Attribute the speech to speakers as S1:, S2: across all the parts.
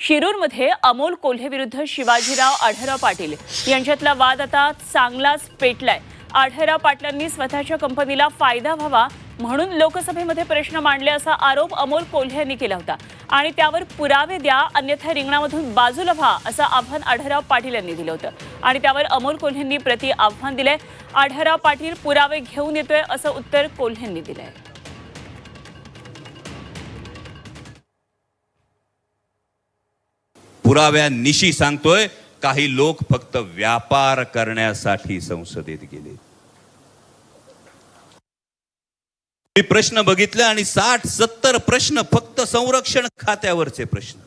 S1: शिरूरमध्ये अमोल कोल्हे विरुद्ध शिवाजीराव आढळराव पाटील यांच्यातला वाद आता चांगलाच पेटलाय. आढळराव पाटलांनी स्वतःच्या कंपनीला फायदा व्हावा म्हणून लोकसभेमध्ये प्रश्न मांडले असा आरोप अमोल कोल्हे यांनी केला होता. आणि त्यावर पुरावे द्या अन्यथा रिंगणामधून बाजूला व्हा असं आव्हान आढळराव पाटील यांनी दिलं होतं. आणि त्यावर अमोल कोल्हेंनी प्रति आव्हान दिलंय. आढळराव पाटील पुरावे घेऊन येतोय असं उत्तर कोल्हेंनी दिलंय.
S2: पुराव्यानिशी सांगतोय काही लोक फक्त व्यापार करण्यासाठी संसदेत गेले. मी प्रश्न बघितले आणि साठ सत्तर प्रश्न फक्त संरक्षण खात्यावरचे प्रश्न.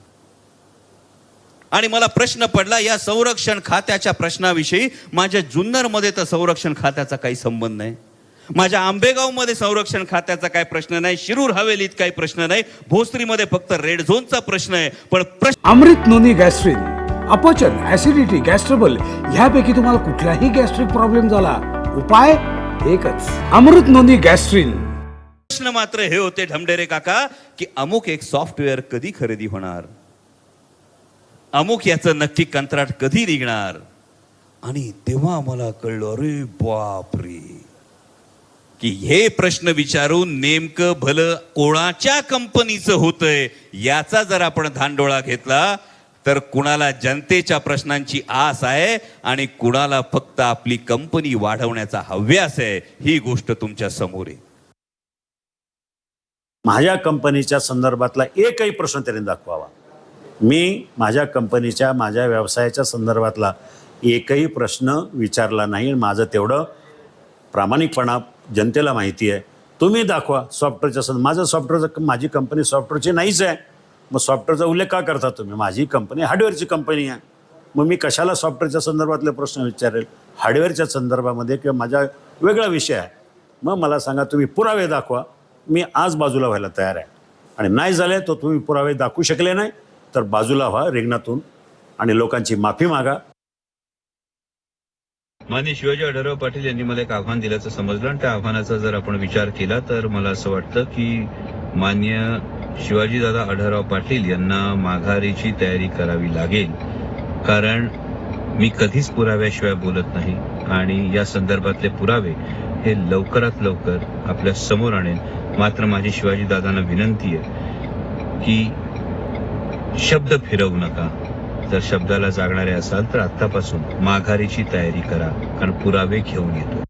S2: आणि मला प्रश्न पडला या संरक्षण खात्याच्या प्रश्नाविषयी माझ्या जुन्नरमध्ये तर संरक्षण खात्याचा काही संबंध नाही. माझ्या आंबेगावमध्ये संरक्षण खात्याचा काही प्रश्न नाही शिरूर हवेलीत काही प्रश्न नाही भोसरीमध्ये फक्त रेड झोनचा प्रश्न आहे. पण प्रश्न
S3: अमृत नोनी गॅस्ट्रिन अपचन ऍसिडिटी गॅस्ट्रबल ह्यापैकी तुम्हाला कुठलाही गॅस्ट्रिक प्रॉब्लेम झाला उपाय एकच. अमृत नोनी गॅस्ट्रिन.
S2: प्रश्न मात्र हे होते ढमडेरे काका की अमुक एक सॉफ्टवेअर कधी खरेदी होणार? अमुक याचं नक्की कंत्राट कधी निघणार? आणि तेव्हा मला कळलं अरे बापरे! की हे प्रश्न विचारून नेमकं भलं कोणाच्या कंपनीचं होतंय याचा जर आपण धांडोळा घेतला तर कुणाला जनतेच्या प्रश्नांची आस आहे आणि कुणाला फक्त आपली कंपनी वाढवण्याचा हव्यास आहे ही गोष्ट तुमच्यासमोर आहे.
S4: माझ्या कंपनीच्या संदर्भातला एकही प्रश्न त्यांनी दाखवावा. मी माझ्या कंपनीच्या माझ्या व्यवसायाच्या संदर्भातला एकही प्रश्न विचारला नाही. माझं तेवढं प्रामाणिकपणा जनतेला माहिती आहे. तुम्ही दाखवा सॉफ्टवेअरच्या संद माझं सॉफ्टवेअरचं माझी कंपनी सॉफ्टवेअरची नाहीच आहे. मग सॉफ्टवेअरचा उल्लेख का करता तुम्ही? माझी कंपनी हार्डवेअरची कंपनी आहे. मग मी कशाला सॉफ्टवेअरच्या संदर्भातले प्रश्न विचारेल? हार्डवेअरच्या संदर्भामध्ये किंवा माझा वेगळा विषय आहे. मग मला सांगा तुम्ही पुरावे दाखवा. मी आज बाजूला व्हायला तयार आहे. आणि नाही झाले तर तुम्ही पुरावे दाखवू शकले नाही. तर बाजूला व्हा रिंगणातून आणि लोकांची माफी मागा.
S5: माननीय शिवाजी आढळराव पाटील यांनी मला एक आव्हान दिल्याचं समजलं आणि त्या आव्हानाचा जर आपण विचार केला तर मला असं वाटतं की मान्य शिवाजीदादा आढळराव पाटील यांना माघारीची तयारी करावी लागेल. कारण मी कधीच पुराव्याशिवाय बोलत नाही आणि या संदर्भातले पुरावे हे लवकरात लवकर आपल्यासमोर आणेल मात्र माझी शिवाजीदादांना विनंती आहे की शब्द फिरवू नका. जर शब्दाला जागणारे असाल तर आतापासून माघारीची तयारी करा कारण पुरावे घेऊन येतो.